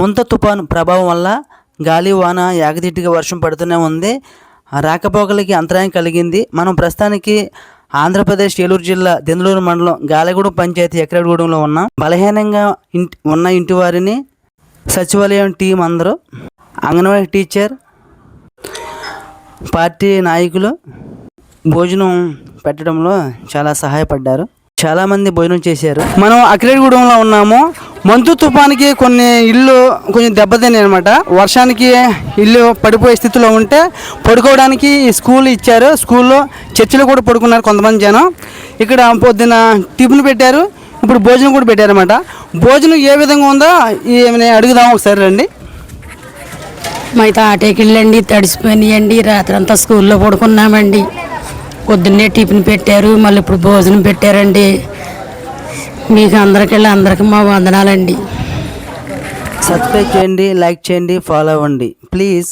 ముంత తుఫాను ప్రభావం వల్ల గాలి వాన యాగదిట్టుగా వర్షం పడుతూనే ఉంది. రాకపోకలకి అంతరాయం కలిగింది. మనం ప్రస్తుతానికి ఆంధ్రప్రదేశ్ ఏలూరు జిల్లా దెందులూరు మండలం గాలిగూడెం పంచాయతీ ఎక్కడగూడెంలో ఉన్నాం. బలహీనంగా ఇంటి ఉన్న ఇంటి వారిని సచివాలయం టీం అందరూ అంగన్వాడీ టీచర్ పార్టీ నాయకులు భోజనం పెట్టడంలో చాలా సహాయపడ్డారు. చాలామంది భోజనం చేశారు. మనం అకిరేడిగూడెంలో ఉన్నాము. మంతు తుఫానికి కొన్ని ఇల్లు కొంచెం దెబ్బతిన్నాయి అనమాట వర్షానికి ఇల్లు పడిపోయే స్థితిలో ఉంటే పడుకోవడానికి స్కూల్ ఇచ్చారు. స్కూల్లో చర్చిలో కూడా పడుకున్నారు కొంతమంది జనం. ఇక్కడ పొద్దున టిఫిన్ పెట్టారు. ఇప్పుడు భోజనం కూడా పెట్టారనమాట భోజనం ఏ విధంగా ఉందో ఏమైనా అడుగుదాం ఒకసారి రండి. మైతా ఆటేకిళ్ళండి తడిసిపోయినాయండి రాత్రంతా స్కూల్లో పడుకున్నామండి. పొద్దున్నే టిఫిన్ పెట్టారు మళ్ళీ ఇప్పుడు భోజనం పెట్టారండి. మీకు అందరికీ అందరికీ మా వందనాలండి. సబ్స్క్రైబ్ చేయండి లైక్ చేయండి ఫాలో అవ్వండి. ప్లీజ్